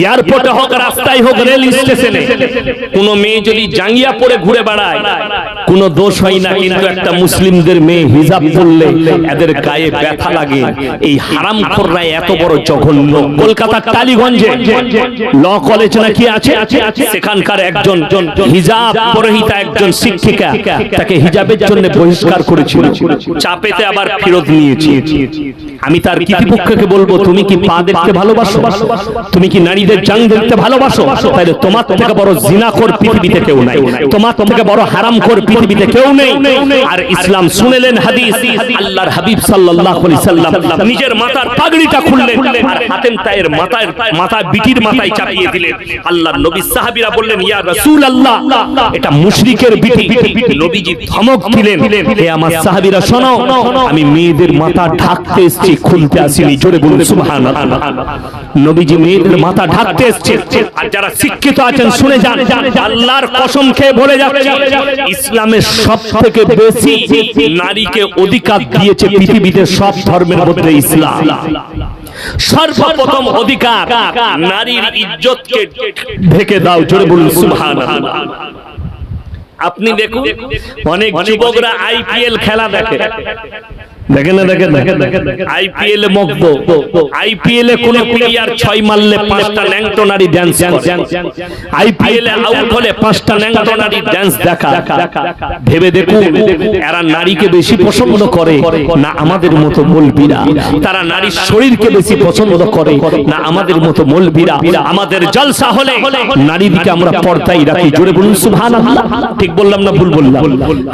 এয়ারপোর্টে হোক, রাস্তায় হোক, রেল স্টেশনে, কোন মেয়ে যদি জাঙ্গিয়া পরে ঘুরে বেড়ায়, কোন দোষ হয় না, কিন্তু একটা মুসলিমদের মেয়ে হিজাব পরলে এদের গায়ে ব্যথা লাগে। এই হারাম খোররা এত বড় জঘন্য। কলকাতার টালিগঞ্জে ল কলেজ নাকি আছে? সেখানকার একজন হিজাব পরহিতা একজন শিক্ষিকা, তাকে হিজাবের জন্য বহিষ্কার করেছিল। চাপেতে আবার ফেরত নিয়েছি। আমি তার কৃতিপক্ষকে বলব তুমি কি পা দেখতে ভালোবাসো? তুমি কি নারীদের জাং দেখতে ভালোবাসো? তাহলে তোমার থেকে বড় জিনাখোর পৃথিবীতে কেউ নাই। তোমার থেকে বড় হারামখোর পৃথিবীতে কেউ নেই। আর ইসলাম শুনেলেন হাদিস আল্লাহর হাবিব সাল্লাল্লাহু আলাইহি সাল্লাম নিজের মাথার পাগড়িটা খুললেন আর হাতেম তায়ের মাথায় মাথায় বিটির মাথায় চাপিয়ে দিলেন। আল্লাহর নবী সাহাবীরা বললেন ইয়া রাসূলুল্লাহ এটা মুশরিকের বিটি। নবীজি ধমক দিলেন হে আমার সাহাবীরা শোনো আমি মেয়েদের মাথা ঢাকতে এসেছি। খুলতে আসিনি জোরে বলুন, সুবহানাল্লাহ। নবীজি মেয়েদের মাথা ঢাকতে এসেছে। আর যারা শিক্ষিত আছেন, শুনে যান। আল্লাহর কসম খেয়ে বলে যাচ্ছে, ইসলামের সব থেকে বেশি নারীকে অধিকার দিয়েছে পৃথিবীতে সব ধর্মের মধ্যে ইসলাম। সর্বপ্রথম অধিকার নারীর ইজ্জতকে ঢেকে দাও। জোরে বলুন, সুবহানাল্লাহ। আপনি দেখুন, অনেক যুবকরা আইপিএল খেলা দেখে। দেখেন না, দেখেন আইপিএল এ আইপিএল এ কোন প্লেয়ার ছয় মারলে পাঁচটা ড্যান্স আইপিএল এ আউট হলে পাঁচটা ড্যান্স দেখা। ভেবে দেখুন, এরা নারীকে বেশি পছন্দ করে না আমাদের মতো তারা নারীর শরীরকে বেশি পছন্দ করে না আমাদের মতো মলবিরা। আমাদের জলসা হলে নারীদিকে আমরা পর্দায় রাখি। জোরে বলুন, সুবহানাল্লাহ। ঠিক বললাম না ভুল বললাম?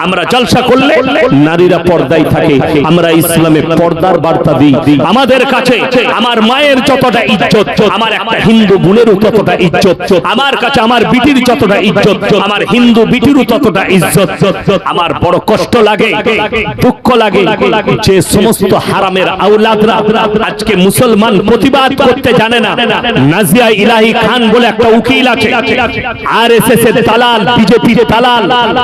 আমরা জলসা করলে নারীরা পর্দায় থাকে। আমরা ইসলামে পর্দার বার্তা দিই। আমাদের কাছে আমার মায়ের যতটা ইজ্জত, আমার একটা হিন্দু বোনেরও ততটা ইজ্জত, আমার কাছে আমার বিটির যতটা ইজ্জত, আমার হিন্দু বিটিরও ততটা ইজ্জত, আমার বড় কষ্ট লাগে, দুঃখ লাগে যে সমস্ত হারামের আউলাদরা আজকে মুসলমান প্রতিবাদ করতে জানে না। নাজিয়া ইলাহি খান বলে একটা উকিল আছে আর এস এস এর দালাল, বিজেপির দালাল,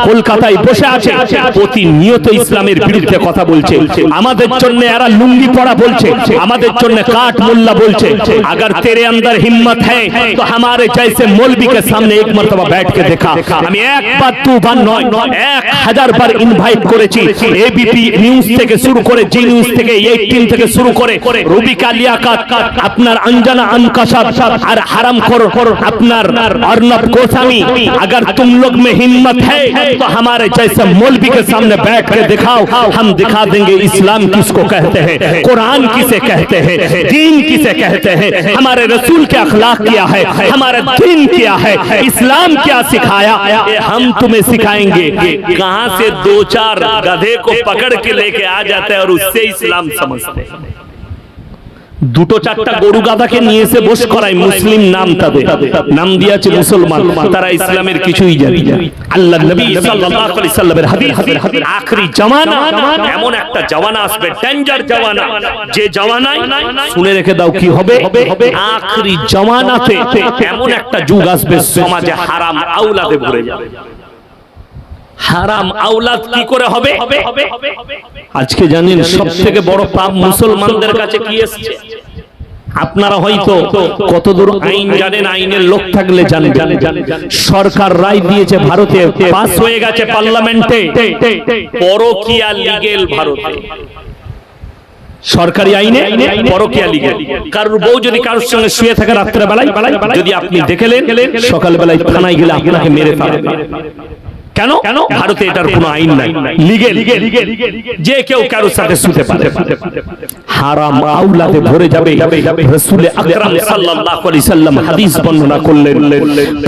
কলকাতায় বসে আছে, প্রতিনিয়ত ইসলামের বিরুদ্ধে কথা বলছে। আমাদের জন্য এরা লুঙ্গি পরা বলছে আমাদের জন্য কাঠ মোল্লা বলছে अगर तेरे अंदर हिम्मत है तो हमारे जैसे मौलवी के सामने एक मर्तबा बैठ के देखा আমি একবার দুবার নয় এক হাজার বার ইনভাইট করেছি এবিপি নিউজ থেকে শুরু করে জি নিউজ থেকে এইটিন থেকে শুরু করে রবিকা লিয়াকাত আপনার अंजना अनकशर और हराम खोर আপনার अर्नब गोस्वामी अगर तुम लोग में हिम्मत है तो हमारे जैसे मौलवी के सामने बैठ के दिखाओ हम दिखा देंगे इस्लाम किसको कहते हैं? कुरान किसे कहते हैं? दीन किसे कहते हैं? हमारे रसूल के अखलाक क्या है? हमारा दीन क्या है? इस्लाम क्या सिखाया? हम तुम्हें सिखाएँगे। कहाँ से दो चार गधे को पकड़ के लेके आ जाते हैं और उससे इस्लाम समझते हैं? দুটো চারটা গরু গাধাকে নিয়ে এসে বস করায় মুসলিম নাম তাদের। নাম দিয়েছে মুসলমান। তারা ইসলামের কিছুই জানে না। আল্লাহ নবী সাল্লাল্লাহু আলাইহি সাল্লামের হাদিস আখরি জামানা এমন একটা জামানা আসবে। ডেঞ্জার জামানা। যে জামানায় শুনে রেখে দাও কি হবে? আখরি জামানাতে এমন একটা যুগ আসবে সমাজে হারাম আওলাদে ভরে যাবে। হারাম আওলাদ কি করে হবে? আজকে জানেন সব থেকে বড় পাপ মুসলমানদের কাছে কি এসছে? আপনারা হয়তো কতদূর আইন জানেন আইনের লোক থাকলে জানেন। সরকার রায় দিয়েছে ভারতে পাস হয়ে গেছে পার্লামেন্টে। পরকিয়া লিগেল ভারতে। সরকারি আইনে? পরকিয়া লিগেল কারোর বউ যদি কারোর সঙ্গে শুয়ে থাকে রাত্রে বেলায় যদি আপনি দেখেলেন সকাল বেলায় থানায় গেলে আপনাকে মেরে ফেলবে কেন? কেন? ভারতে এটার কোনো আইন নাই। লিগে যে কেউ কারোর সাথে শুতে পারে। হারাম আউলাতে ভরে যাবে। রাসূল আকরাম সাল্লাল্লাহু আলাইহি সাল্লাম হাদিস বর্ণনা করলেন।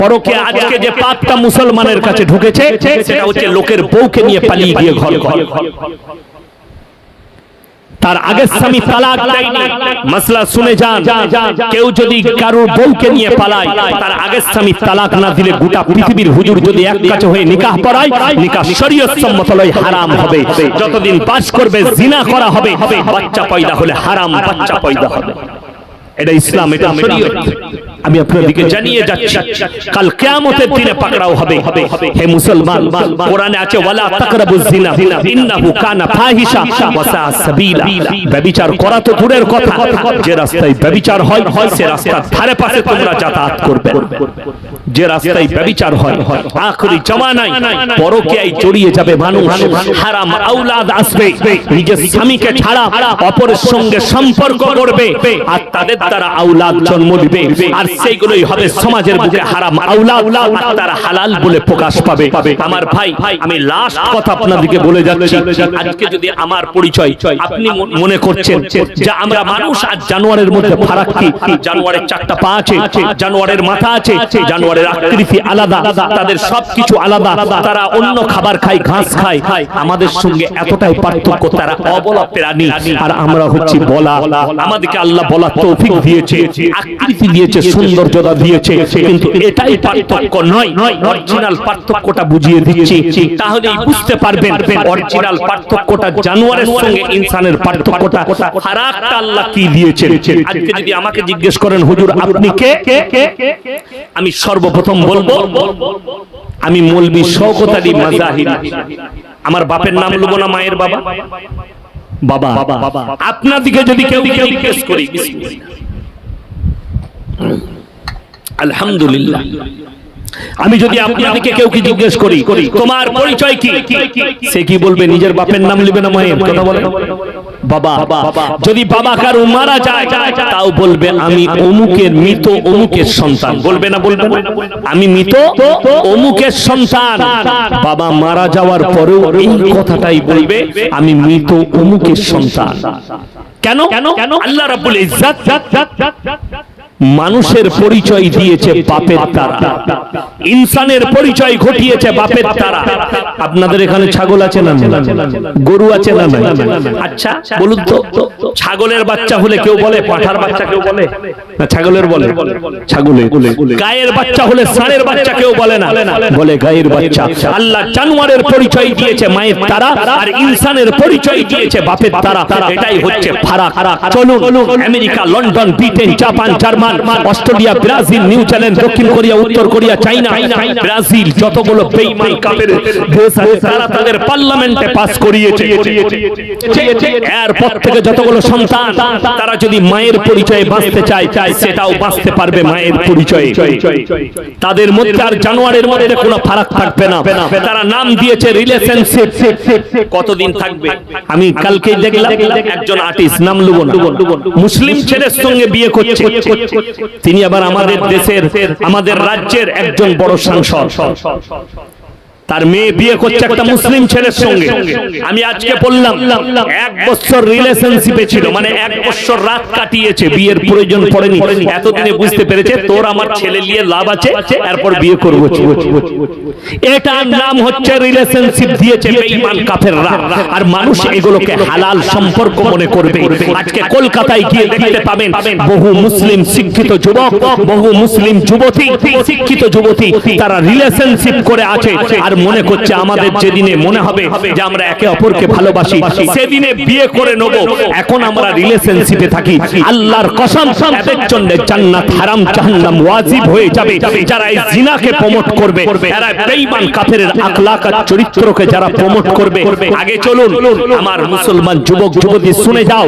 পরকে আজকে যে পাপটা মুসলমানের কাছে ঢুকেছে সেটা হচ্ছে লোকের বউকে নিয়ে পালিয়ে গিয়ে ঘর। ঘর। তার আগে স্বামী তালাক দেয়নি। মাসলা শুনে যান। কেউ যদি কারোর বউকে নিয়ে পালায় তার আগে স্বামী তালাক না দিলে গোটা পৃথিবীর হুজুর যদি এক কাছে হয়ে নিকাহ পড়ায় নিকাহ শরীয়ত সম্মত লয় হারাম হবে। যতদিন পাস করবে জিনা করা হবে বাচ্চা পয়দা হলে হারাম বাচ্চা পয়দা হবে। এটা ইসলাম এটা শরীয়ত। আমি আপনাদেরকে জানিয়ে যাচ্ছি। কাল কিয়ামতের দিনে পাকড়াও হবে। হে মুসলমান কোরআনে আছে ওয়ালা তাকরাবুজ জিনা। ইন্নাহু কানা ফাহিশা ওয়া সাআ সাবিলা। ব্যভিচার করা তো দূরের কথা। যে রাস্তায় ব্যভিচার হয় সে রাস্তার ধারে পাশে তোমরা যাতায়াত করবে। যে রাস্তায় ব্যভিচার হয় আখরি জমানায় পরকীয়ায় জড়িয়ে যাবে মানুষ। হারাম আওলাদ আসবে। নিজের স্বামীকে ছাড়া অপরের সঙ্গে সম্পর্ক করবে আর তাদের দ্বারা আওলাদ জন্ম দিবে আর সেইগুলোই হবে সমাজের বুকে হারাম। আর তারা হালাল বলে প্রকাশ পাবে। আমার ভাই আমি লাস্ট কথা আপনাদেরকে বলে যাচ্ছি। আজকে যদি আমার পরিচয় আপনি মনে করছেন যে আমরা মানুষ আর জানোয়ারের মধ্যে ফারাক কি জানোয়ারের চারটা পা আছে জানোয়ারের মাথা আছে জানোয়ারের আকৃতি আলাদা। তাদের সবকিছু আলাদা। তারা অন্য খাবার খায় ঘাস খায়। আমাদের সঙ্গে এতটাই পার্থক্য তারা অবলা প্রাণী। আর আমরা হচ্ছি বলা। আমাদেরকে আল্লাহ বলা তৌফিক দিয়েছে আকৃতি দিয়েছে সৌন্দর্যতা দিয়েছে, কিন্তু এটাই পার্থক্য নয় অরিজিনাল পার্থক্যটা বুঝিয়ে দিচ্ছি। তাহলেই বুঝতে পারবেন অরিজিনাল পার্থক্যটা সঙ্গে ইনসানের পার্থক্যটা আল্লাহ কি আজকে যদি আমাকে জিজ্ঞেস করেন, হুজুর, আপনি কে? আমি সর্বপ্রথম বলব, আমি মৌলবি শওকত আলী মাজাহির। আমার বাপের নাম লব না মায়ের বাবা। বাবা আপনার দিকে যদি কেউ জিজ্ঞেস করি আলহামদুলিল্লাহ। আমি যদি আপনাদেরকে কেউ কি জিজ্ঞেস করি তোমার পরিচয় কি? সে কি বলবে নিজের বাপের নাম লিবে না মায়ের? কথা বলে। বাবা যদি বাবা কারও মারা যায় তাও বলবে আমি অমুকের মৃত অমুকের সন্তান। বলবে না বলবে আমি মৃত অমুকের সন্তান। বাবা মারা যাওয়ার পরেও এই কথাটাই বলবে আমি মৃত অমুকের সন্তান। কেন? কেন? আল্লাহ রাব্বুল ইজ্জাত মানুষের পরিচয় দিয়েছে বাপের দ্বারা ইনসানের পরিচয় ঘটিয়েছে বাপের দ্বারা আপনাদের এখানে ছাগল আছে না গরু আছে না আচ্ছা বলুন তো ছাগলের বাচ্চা হলে কেউ বলে পাঁঠার বাচ্চা কেউ বলে? না ছাগলের বলে। ছাগলে গায়ের বাচ্চা হলে ষাঁড়ের বাচ্চা কেউ বলে না? বলে গায়ের বাচ্চা। আল্লাহ জানোয়ারের পরিচয় দিয়েছে মায়ের তারা আর ইনসানের পরিচয় দিয়েছে বাপের তারা। এটাই হচ্ছে ফারাক। চলুন America London Britain Japan German Australia, Brazil দক্ষিণ কোরিয়া, উত্তর কোরিয়া, চাইনা, ব্রাজিল যতগুলো দেশ আছে, তারা তাদের পার্লামেন্টে পাস করিয়েছে। এরপর থেকে যতগুলো সন্তান, তারা যদি মায়ের পরিচয়ে বাঁচতে চায়, সেটাও বাঁচতে পারবে মায়ের পরিচয়ে। তাদের মধ্যে আর জানোয়ারের মধ্যে কোনো ফারাক থাকবে না। তারা নাম দিয়েছে রিলেশনশিপ কতদিন থাকবে? আমি কালকে দেখলাম, একজন আর্টিস্ট নাম লুবো না মুসলিম ছেলের সঙ্গে বিয়ে করছে। তিনি আবার আমাদের দেশের আমাদের রাজ্যের একজন বড় সাংসদ। তার মেয়ে বিয়ে করছে একটা মুসলিম ছেলের সঙ্গে। আমি আজকে বললাম এক বছর রিলেশনশিপে ছিল মানে এক বছর রাত কাটিয়েছে বিয়ের প্রয়োজন পড়েনি। এতদিনে বুঝতে পেরেছে তোর আমার ছেলে নিয়ে লাভ আছে এরপর বিয়ে করব এটার নাম হচ্ছে রিলেশনশিপ দিয়েছে বেঈমান কাফেররা। আর মানুষ এগুলোকে হালাল সম্পর্ক মনে করবে। আজকে কলকাতায় গিয়ে দেখতে পাবেন বহু মুসলিম শিক্ষিত যুবক বহু মুসলিম যুবতী শিক্ষিত যুবতী তারা রিলেশনশিপ করে আছে আর মনে করছে আমাদের যেদিনে মনে হবে যে আমরা একে অপরকে ভালোবাসি, সেদিনে বিয়ে করে নেব। এখন আমরা রিলেশনশিপে থাকি। আল্লাহর কসম, এদের জন্য জান্নাত হারাম, জাহান্নাম ওয়াজিব হয়ে যাবে। যারা এই জিনাকে প্রমোট করবে এরা বেঈমান কাফেরের আখলাক আর চরিত্রকে যারা প্রমোট করবে, আগে চলুন, আমার মুসলমান যুবক, যুবতী শুনে যাও।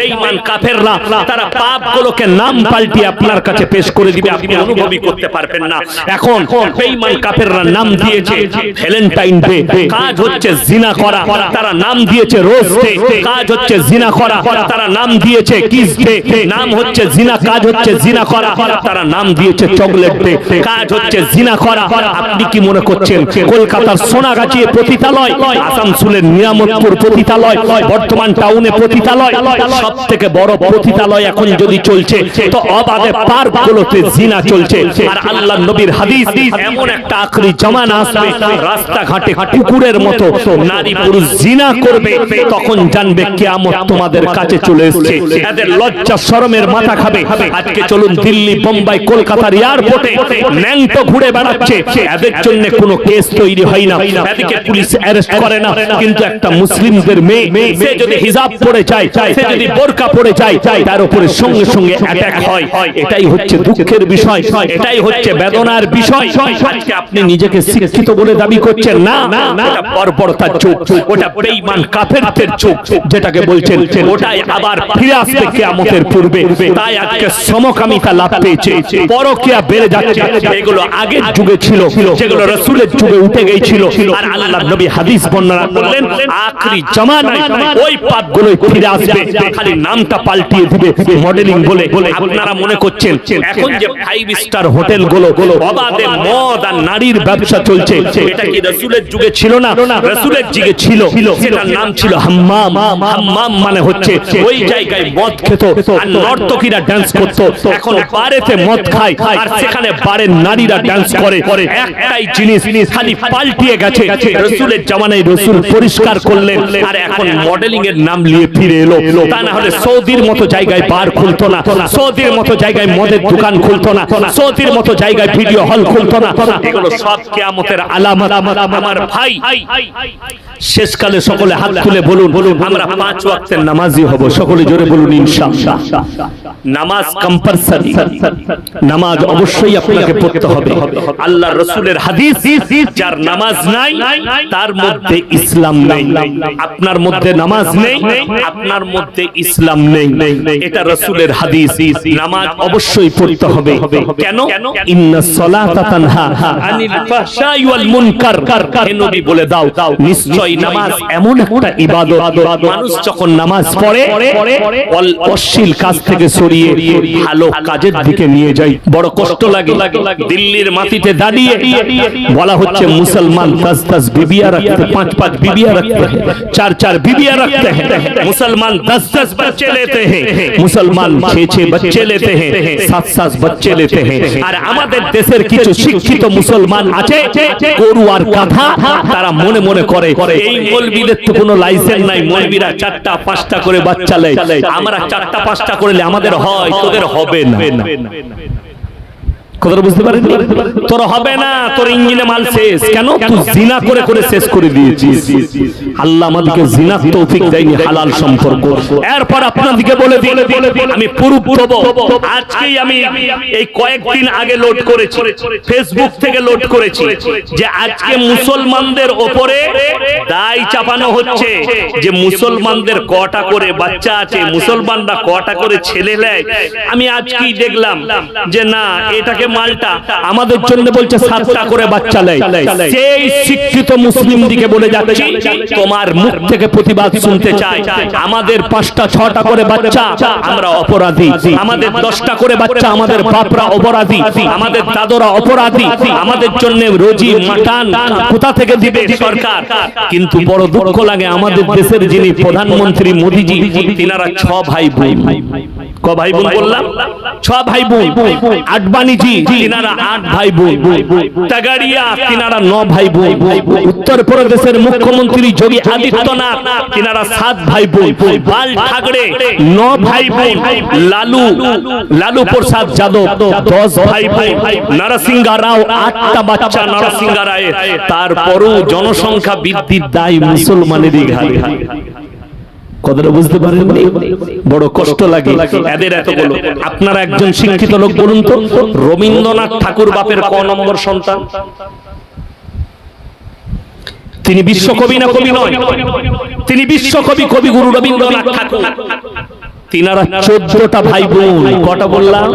বেঈমান কাফেররা, তারা পাপগুলোকে নাম পাল্টিয়ে আপনার কাছে পেশ করে দিবে, আপনি অনুভবই করতে পারবেন না। এখন বেঈমান কাফেররা নাম দিয়েছে ভ্যালেন্টাইন ডে কাজ হচ্ছে জিনা করা। তারা নাম দিয়েছে রোজ ডে। কাজ হচ্ছে জিনা করা। তারা নাম দিয়েছে কিস ডে। নাম হচ্ছে জিনা কাজ হচ্ছে জিনা করা। তারা নাম দিয়েছে চকলেট ডে। কাজ হচ্ছে জিনা করা। আপনি কি মনে করছেন? কলকাতার সোনাগাছি পতিতালয় আসানসোলের নিয়ামতপুর পতিতালয় বর্তমান টাউনে পতিতালয় সব থেকে বড় পতিতালয় এখন যদি চলছে তো অবাধে পার্ক গুলোতে জিনা চলছে। আর আল্লাহ নবীর হাদিস এমন একটা আখরি জমানা আসবে। রাস্তাঘাটে কুকুরের মতো নারী পুরুষ জিনা করবে, তখন জানবে কিয়ামত তোমাদের কাছে চলে এসেছে। এদের লজ্জা, শরমের মাথা খাবে। আজকে চলুন দিল্লি, বোম্বাই, কলকাতার এয়ারপোর্টে ন্যাংটো ঘুরে বেড়াচ্ছে। এদের জন্য কোনো কেস তৈরি হয় না। এদিকে পুলিশ অ্যারেস্ট করে না। কিন্তু একটা মুসলিমদের মেয়ে, সে যদি হিজাব পড়ে যায়, সে যদি বোরকা পড়ে যায়, তার উপরে সঙ্গে সঙ্গে অ্যাটাক হয়। এটাই হচ্ছে দুঃখের বিষয়। এটাই হচ্ছে বেদনার বিষয়। আজকে আপনি নিজেকে শিক্ষিত বলে দাবি করছেন না ওটা বর্বরতার চোখ ওটা বেঈমান কাফেরদের চোখ যেটাকে বলছেন ওটাই আবার ফিরে আসবে কিয়ামতের পূর্বে। তাই আজকে সমকামিতা লাভ পেয়েছে। পরকিয়া বেড়ে যাচ্ছে। এগুলো আগের যুগে ছিল যেগুলো রসুলের যুগে উঠে গিয়েছিল। আর আল্লাহ নবী হাদিস বর্ণনা করলেন আখরি জামানায় ওই পাপগুলোই ফিরে আসবে। খালি নামটা পাল্টিয়ে দিবে মডেলিং বলে আপনারা মনে করছেন এখন যে ফাইভ স্টার হোটেলগুলো অবাধে মদ আর নারীর ব্যবসা চলছে কি রসুলের যুগে ছিল না? রসুলের যুগে ছিল। সেটার নাম ছিল। হাম্মাম। হাম্মাম মানে হচ্ছে ওই জায়গায় মদ খেত আর নর্তকীরা ডান্স করতো। এখন বারেতে মদ খায় আর সেখানে বারের নারীরা ডান্স করে। একটাই জিনিস খালি পাল্টিয়ে গেছে। রসুলের জামানায় রসুল পরিষ্কার করলেন। আর এখন মডেলিং এর নাম নিয়ে ফিরে এলো। তা না হলে সৌদির মতো জায়গায় বার খুলতো না। সৌদির মতো জায়গায় মদের দোকান খুলতো না। সৌদির মতো জায়গায় ভিডিও হল খুলতো না। এগুলো সব কেয়ামতের আলামত। আমার ভাই। শেষকালে সকলে হাত তুলে বলুন বলুন আমরা পাঁচ ওয়াক্তের হব। সকলে জোরে বলুন, ইনশাআল্লাহ। নামাজ নামাজ অবশ্যই আপনাকে পড়তে হবে। রসুলের হাদিস, যার নামাজ নাই, তার মধ্যে ইসলাম নেই। আপনার মধ্যে নামাজ নেই, আপনার মধ্যে ইসলাম নেই। এটা রসুলের হাদিস। নামাজ অবশ্যই পড়তে হবে। কেন? আনিল ফাহশাই ওয়াল মুনকার হে নবী বলে দাও নিশ্চয় নামাজ এমন একটা ইবাদত মানুষ যখন নামাজ পড়ে অশ্লীল কাজ থেকে সরিয়ে ভালো কাজের দিকে নিয়ে যায় বড় কষ্ট লাগে দিল্লির মাটিতে দাঁড়িয়ে বলা হচ্ছে মুসলমান দশ দশ বিবিয়া রাখতে পাঁচ পাঁচ বিবিয়া রাখতে চার চার বিবিয়া রাখতে মুসলমান दस दस बच्चे लेते हैं মুসলমান छह छह बच्चे लेते हैं সাত সাত बच्चे लेते हैं আর আমাদের দেশের কিছু শিক্ষিত মুসলমান আছে গরু আর গাধা তারা মনে মনে করে এই মৌলবীদের তো কোনো লাইসেন্স নাই মৌলবীরা চারটা পাঁচটা করে বাচ্চা লেয়। আমরা চারটা পাঁচটা করলে আমাদের হয় তোদের হবে না। কথাটা বুঝতে পারেন? তোর হবে না, তোর ইঞ্জিনে মাল শেষ। কেন? তুই জিনা করে করে শেষ করে দিয়েছিস। আল্লাহ আমাদেরকে জিনার তৌফিক দেয়নি, হালাল সম্পর্ক। এরপর আপনাদেরকে বলে দিই, আমি প্রুফ দেব আজকেই আমি এই কয়েকদিন আগে লোড করেছি। ফেসবুক থেকে লোড করেছি যে আজকে মুসলমানদের ওপরে দায় চাপানো হচ্ছে যে মুসলমানদের কটা করে বাচ্চা আছে, মুসলমানরা কটা করে ছেলে নেয়। আমি আজকেই দেখলাম যে না, এটাকে মালটা আমাদের জন্য বলছে সাতটা করে বাচ্চা নেয় সেই শিক্ষিত মুসলিম দিকে বলে যাচ্ছি তোমার মুখ থেকে প্রতিবাদ শুনতে চাই। আমাদের পাঁচটা ছটা করে বাচ্চা আমরা অপরাধী। আমাদের দশটা করে বাচ্চা আমাদের বাপরা অপরাধী। আমাদের দাদরা অপরাধী। আমাদের জন্য রোজি মাটান কোথা থেকে দিবে সরকার। কিন্তু বড় দুঃখ লাগে আমাদের দেশের যিনি প্রধানমন্ত্রী মোদিজি তিনারা ছ ভাই বোন। ক ভাই বোন বললাম? ছ ভাই বোন আডবাণীজি তিনারা আট ভাই বোন তাগাড়িয়া তিনারা ন ভাই বোন উত্তর প্রদেশের মুখ্যমন্ত্রী যোগী আদিত্যনাথ। তিনারা সাত ভাই বোন বাল ঠাকরে ন ভাই বোন লালু লালু প্রসাদ যাদব দশ ভাই বোন নরসিংহা রাও আটটা বাচ্চা নরসিংহা রায়ের। তারপরও জনসংখ্যা বৃদ্ধির দায় মুসলমানেরই ঘাড়ে। কথাটা বুঝতে পারেন বড় কষ্ট লাগে। এদের এতগুলো। আপনারা একজন শিক্ষিত লোক বলুন তো, রবীন্দ্রনাথ ঠাকুর বাপের ক নম্বর সন্তান? তিনি বিশ্বকবি না কবি নয়? তিনি বিশ্বকবি কবিগুরু রবীন্দ্রনাথ ঠাকুর। তিনারা চোদ্দটা ভাই বোন কটা বললাম?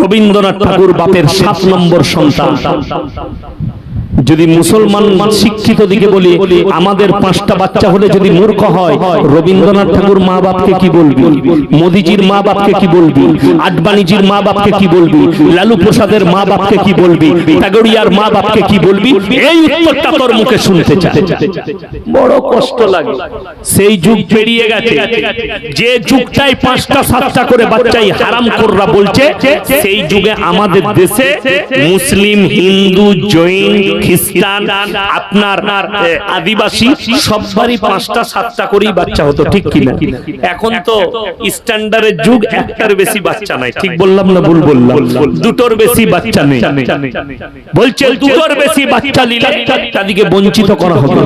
রবীন্দ্রনাথ ঠাকুর বাপের সাত নম্বর সন্তান। যদি মুসলমান শিক্ষিত দিকে বলি, আমাদের পাঁচটা বাচ্চা হলে যদি মূর্খ হয়, রবীন্দ্রনাথ ঠাকুর মা বাপকে কি বলবি? মোদিজির মা বাপকে কি বলবি? আডবাণীজির মা বাপকে কি বলবি? লালু প্রসাদের মা বাপকে কি বলবি? টাগড়িয়ার মা বাপকে কি বলবি? এই উত্তরটা তোর মুখে শুনতে চাই। বড় কষ্ট লাগে। সেই যুগ পেরিয়ে গেছে। যে যুগটাই পাঁচটা, সাতটা করে বাচ্চাই হারাম কররা বলছে, সেই যুগে আমাদের দেশে মুসলিম, হিন্দু, জৈন খ্রিস্টান আপনার আদিবাসী সববারই পাঁচটা সাতটা করেই বাচ্চা হতো ঠিক কিনা? এখন তো স্ট্যান্ডার্ডের যুগ একটার বেশি বাচ্চা নাই ঠিক বললাম না ভুল বললাম। দুটোর বেশি বাচ্চা নেই। বলছে দুটোর বেশি বাচ্চা নিলে তাদেরকে বঞ্চিত করা হবে।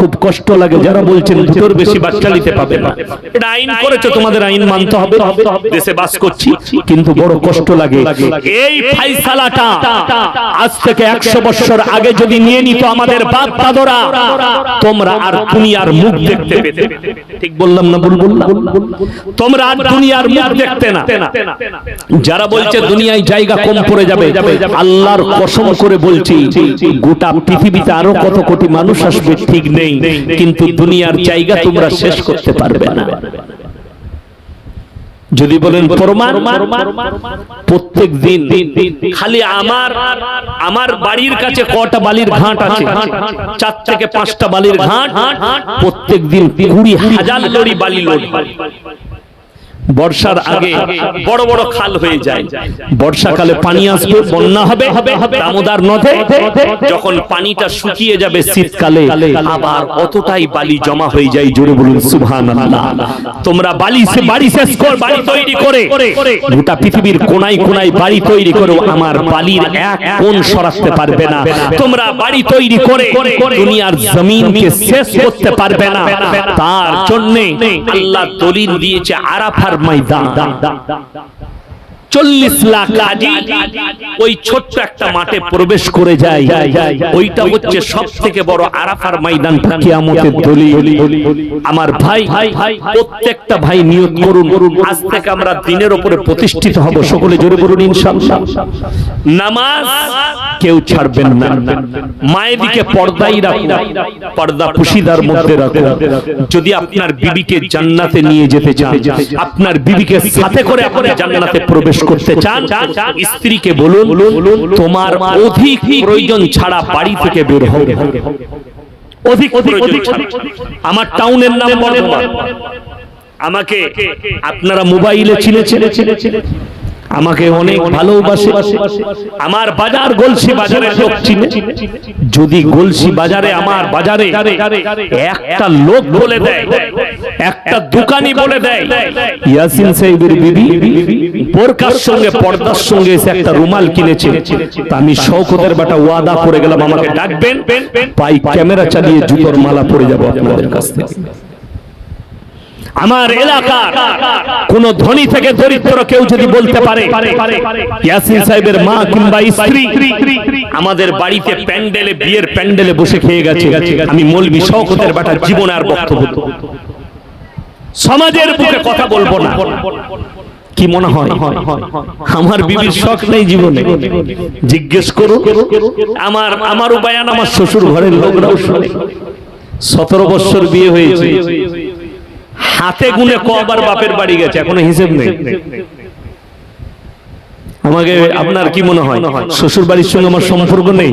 খুব কষ্ট লাগে যারা বলছেন দুটোর বেশি বাচ্চা নিতে পাবে না। এটা আইন করেছে তোমাদের আইন মানতে হবে। দেশে বাস করছি কিন্তু বড় কষ্ট লাগে। এই ফাইসালাটা আজ থেকে একশো বছর আগে যদি নিয়ে নিত আমাদের বাপ দাদরা, তোমরা আর দুনিয়ার মুখ দেখতে পেতে। ঠিক বললাম না বললাম? তোমরা আর দুনিয়ার মুখ দেখতে না। যারা বলছে দুনিয়ায় জায়গা কম পড়ে যাবে, আল্লাহর কসম করে বলছি, গোটা পৃথিবীতে আরও কত কোটি মানুষ আসবে ঠিক নেই, কিন্তু দুনিয়ার জায়গা তোমরা শেষ করতে পারবে না। যদি বলেন প্রমাণ প্রত্যেক দিন খালি আমার আমার বাড়ির কাছে কটা বালির ঘাট আছে চার থেকে পাঁচটা বালির ঘাট প্রত্যেক দিন কুড়ি হাজার লড়ি বালি লোড হয় বর্ষার আগে বড় বড় খাল হয়ে যায়। বর্ষাকালে পানি আসবে বন্যা হবে দামোদর নদে যখন পানিটা শুকিয়ে যাবে শীতকালে আবার অতটাই বালি জমা হয়ে যায় জোরে বলুন সুবহানাল্লাহ। তোমরা বালি সে বাড়ি শেষ কর বাড়ি তৈরি করে। গোটা পৃথিবীর কোনায় কোনায় বাড়ি তৈরি করো আমার বালির এক কোণ সরাতে পারবে না। তোমরা বাড়ি তৈরি করে দুনিয়ার জমিনকে শেষ করতে পারবে না। তার জন্য আল্লাহ দলিল দিয়েছে আরাফার ময়দান চল্লিশ লাখ হাজি ওই ছোট্ট একটা মাঠে প্রবেশ করে যায় ওইটা হচ্ছে সব থেকে বড় আরাফার ময়দান কিয়ামতের দলিল। আমার ভাই, প্রত্যেকটা ভাই নিয়ত করুন। আজ থেকে আমরা দিনের উপরে প্রতিষ্ঠিত হব। সকলে জোরে বলুন, ইনশাআল্লাহ। নামাজ কেউ ছাড়বেন না। মায়ের দিকে পর্দাই রাখুন, পর্দা পুশিদার মধ্যে রাখুন। যদি আপনার বিবিকে জান্নাতে নিয়ে যেতে চান, আপনার বিবিকে সাথে করে আপনি জান্নাতে প্রবেশ করতে চান স্ত্রীকে বলুন তোমার অধিক প্রয়োজন ছাড়া বাড়ি থেকে বের হবে অধিক প্রয়োজন। আমার টাউনের নাম বলেন আমাকে আপনারা মোবাইলে চিনেছেন আমাকে অনেক ভালোবাসে। আমার বাজার গলসি বাজারে লোক চিনে। যদি গলসি বাজারে আমার বাজারে একটা লোক বলে দেয়, একটা দোকানি বলে দেয়, ইয়াসিন সাহেবের বিবি বোরকার সঙ্গে, পর্দার সঙ্গে এসে একটা রুমাল কিনেছে। তা আমি শওকতের বেটা ওয়াদা করে গেলাম, আমাকে ডাকবেন। পাই ক্যামেরা চালিয়ে জুতোর মালা পরে যাব আপনাদের কাছ থেকে। আমার এলাকার কোন ধনী থেকে দরিদ্র কেউ যদি বলতে পারে, ইয়াসিন সাহেবের মা কিংবা স্ত্রী আমাদের বাড়িতে প্যান্ডেলে, বিয়ের প্যান্ডেলে বসে খেয়ে গেছে। আমি মলবি শওকতের বেটা জীবনে আর বক্তব্য সমাজের বুকে কথা বলব না। কি মনে হয়? আমার বিবির শখ নেই জীবনে। জিজ্ঞেস করুন। আমার আমার উপায়ান আমার শ্বশুর ঘরের লোকরাও শোনে। সতেরো বছর বিয়ে হয়েছে। হাতে গুনে কবার বাপের বাড়ি গেছে এখনও হিসেব নেই। আমাকে আপনার কি মনে হয়? শ্বশুর বাড়ির সঙ্গে আমার সম্পর্ক নেই?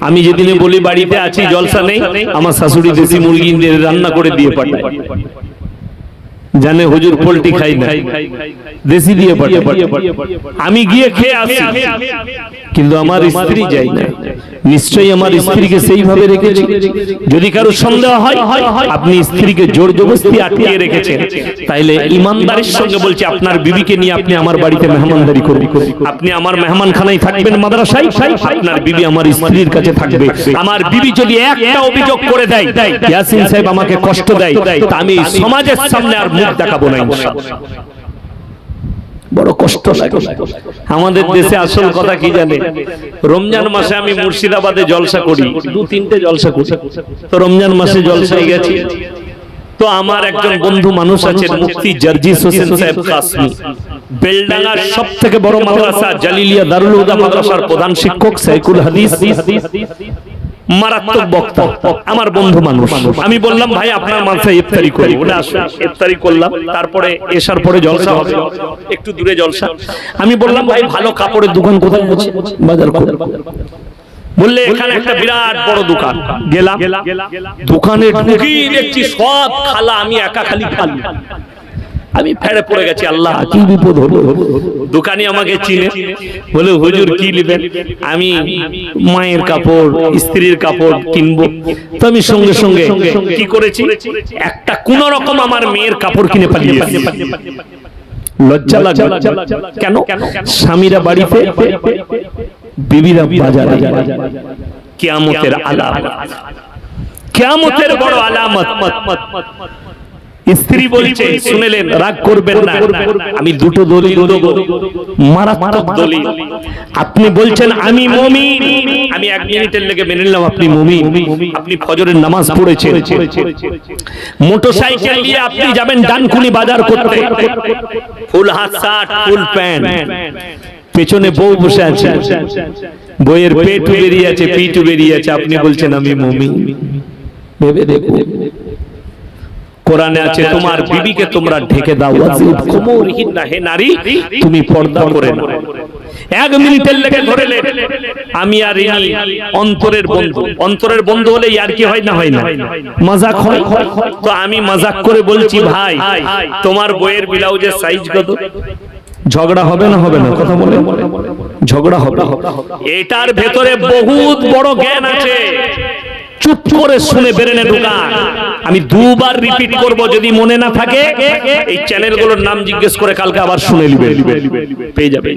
আমি যেদিনে বলি বাড়িতে আছি জলসা নেই আমার শাশুড়ি দেশি মুরগি রান্না করে দিয়ে পাঠায় জানে হুজুর পোল্ট্রি খাই না। দেশি দিয়ে আমি গিয়ে খেয়ে আসি। কিন্তু আমার স্ত্রী যাই না। নিশ্চয়ই আমার স্ত্রীকে সেইভাবে রেখেছি। যদি কারও সন্দেহ হয় আপনি স্ত্রীকে জোর জবস্তি আটকিয়ে রেখেছেন। তাইলে ইমানদারির সঙ্গে বলছি আপনার বিবিকে নিয়ে আপনি আমার বাড়িতে মেহমানদারি করুন। আপনি আমার মেহমানখানায় থাকবেন মাদ্রাসায় আপনার বিবি আমার স্ত্রীর কাছে থাকবে। আমার বিবি যদি একটা অভিযোগ করে দেয় ইয়াসিন সাহেব আমাকে কষ্ট দেয়। তা আমি সমাজের সামনে আর মুখ দেখাবো না ইনশাআল্লাহ। বড় কষ্ট লাগে। আমাদের দেশে আসল কথা কি জানে? রমজান মাসে আমি মুর্শিদাবাদে জলসা করি। দু তিনটে জলসা করি। তো রমজান মাসে জলসায় গেছি। তো আমার একজন বন্ধু মানুষ আছেন মুফতি জার্জিস হোসেন সাহেব কাসমি। বেলডাঙ্গার সব থেকে বড় মাদ্রাসা জালিলিয়া দারুল হুদা মাদ্রাসার প্রধান শিক্ষক সাইকুল হাদিস। মারাত্মক বক্তা, আমার বন্ধু মানুষ। আমি বললাম, ভাই, আপনার মাথায় ইফতারি করি আসুন। ইফতারি করলাম, তারপরে এসার পরে জলসা হবে। একটু দূরে জলসা। আমি বললাম, ভাই, ভালো কাপড়ের দোকান কোথায় আছে? বাজার বললে, এখানে একটা বিরাট বড় দোকান। গেলাম। দোকানে ঢুকি দেখছি সব খালা আমি একা খালি খালি। আমি ফেড়ে পড়ে গেছি আল্লাহ। কি বিপদ হলো? দোকানি আমাকে চিনে বলে হুজুর কি নেবেন? আমি মায়ের কাপড় স্ত্রীর কাপড় কিনবো। তো আমি সঙ্গে সঙ্গে কি করেছি? একটা কোন রকম আমার মেয়ের কাপড় কিনে পালিয়েছি লজ্জা লাগে কেন? স্বামীরা বাড়িতে বিবিরা বাজারে। কিয়ামতের আলামত। কিয়ামতের বড় আলামত। স্ত্রী বলছে শুনেলেন রাগ করবেন না। আমি দুটো দলিল দেব মারাত্মক দলিল আপনি বলছেন আমি মুমিন। আমি এক মিনিটের লেগে মেনে নিলাম আপনি মুমিন। আপনি ফজরের নামাজ পড়েছেন। মোটরসাইকেল নিয়ে আপনি যাবেন ডানকুনি বাজার করতে। ফুল হাত শার্ট ফুল প্যান্ট। পেছনে বউ বসে আছে। বইয়ের পেট বেরিয়ে আছে পিঠ বেরিয়ে আছে। আপনি বলছেন আমি মুমিন। ভেবে দেখুন। কোরআনে আছে তোমার বিবিকে তোমরা ঢেকে দাও কুমুরহিন্না হে নারী তুমি পর্দা করে না এক মিনিটের লেগে ধরেলে আমি আর ইনি অন্তরের বন্ধু। অন্তরের বন্ধু হলে আর কি হয় না হয় না। মজাক হয়। তো আমি মজাক করে বলছি ভাই তোমার বইয়ের ব্লাউজের সাইজ কত? ঝগড়া হবে না হবে না কথা বলে? ঝগড়া হবে। এটার ভেতরে বহুত বড় জ্ঞান আছে। চুপ করে শুনে বেরেনে ঢুকান আমি দুবার রিপিট করব, যদি মনে না থাকে, এই চ্যানেলগুলোর নাম জিজ্ঞেস করে কালকে আবার শুনে নিবে। পেয়ে যাবে।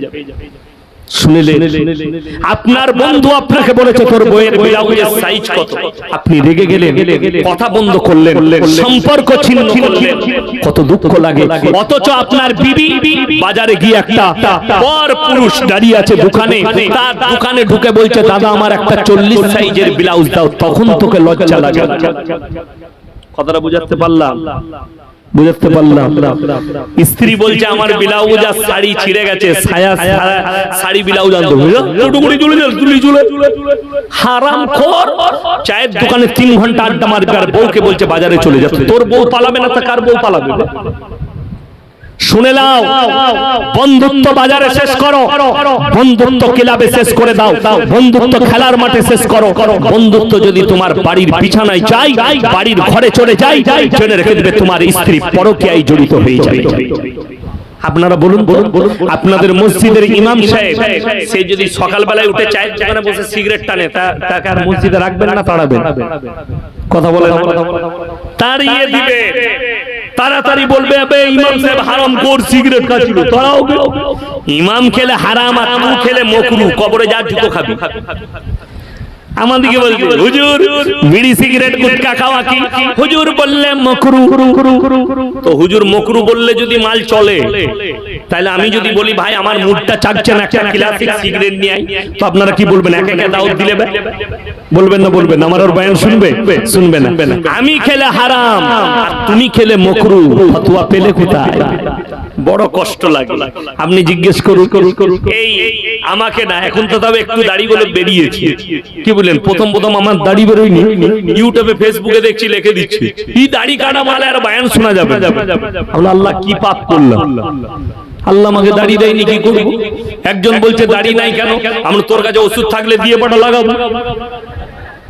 আপনার বন্ধু আপনাকে বলেছে, তোর বইয়ের ব্লাউজের সাইজ কত? আপনি রেগে গেলেন, কথা বন্ধ করলেন, সম্পর্ক ছিন্ন কত দুঃখ লাগে। অথচ আপনার বিবি বাজারে গিয়ে একটা পর পুরুষ দাঁড়িয়ে আছে দোকানে। তার দোকানে ঢুকে বলছে, দাদা, আমার একটা চল্লিশ সাইজের ব্লাউজ দাও, তখন তোকে লজ্জা লাগে। কথাটা বুঝাতে পারলাম। বুঝতে পারলাম। স্ত্রী বলছে আমার ব্লাউজ আর শাড়ি ছিঁড়ে গেছে ছায়া শাড়ি ব্লাউজ আনতে টুকুড়ি তুলি হারাম খোর চায়ের দোকানে তিন ঘণ্টা আড্ডা মারবে আর বউকে বলছে বাজারে চলে যাচ্ছে। তোর বউ পালাবে না তা কার বউ পালাবে? শুনে নাও, বন্ধুত্ব বাজারে শেষ করো, বন্ধুত্ব ক্লাবে শেষ করে দাও, বন্ধুত্ব খেলার মাঠে শেষ করো, বন্ধুত্ব যদি তোমার বাড়ির বিছানায় চাই বাড়ির ঘরে চলে যাই জেনে রেখে দেবে তোমার স্ত্রী পরকীয়ায় জড়িত হয়ে যাবে। আপনারা বলুন বলুন বলুন আপনাদের মসজিদের ইমাম সাহেব, সে যদি সকালবেলায় উঠে চায়ের দোকানে বসে সিগারেট টানে তাকে আর মসজিদে রাখবেন না, তাড়াবেন। কথা বলে না তাড়িয়ে দিবে। তাড়াতাড়ি বলবে ইমাম সাহেব হারাম কোর, সিগারেট খাচ্ছিল। তারাও ইমাম খেলে হারাম আর খেলে মকরু, কবরে যা জুতো খাবি। আমাদেরকে বলছে হুজুর বিড়ি সিগারেট গুটকা খাওয়া কি? হুজুর বললে মকরু। তো হুজুর মকরু বললে যদি মাল চলে তাহলে আমি যদি বলি ভাই আমার মুডটা চাচ্ছে না একটা ক্লাসিক সিগারেট নিয়ে তো আপনারা কি বলবেন? একা একা দাওয়াত দিলে বলবেন না বলবেন আমার আর বয়ান শুনবে? শুনবে না। আমি খেলে হারাম আর তুমি খেলে মকরু। ফতোয়া পেলে কোথায়? বড় কষ্ট লাগে। আপনি জিজ্ঞেস করুন এই, আমাকে না, এখন তো তবে একটু দাড়ি বলে বেরিয়েছে। কি বলেন প্রথম প্রথম আমার দাড়ি বেরোয়নি। ইউটিউবে ফেসবুকে দেখছি, লিখে দিচ্ছি। এই দাড়ি কাটা মালে, আর বায়ান শোনা যাবে আমরা আল্লাহ কি পাপ করলাম? আল্লাহ আমাকে দাড়ি দেয়নি, কি করব? একজন বলছে, দাড়ি নাই কেন? আমরা তোর কাছে ওষুধ থাকলে দিয়ে পাটা লাগাবো।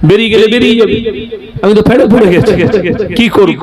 বেরিয়ে গেলে বেরিয়ে যাবে। আমি তো ফেড়ে পড়ে গেছি। কি করব?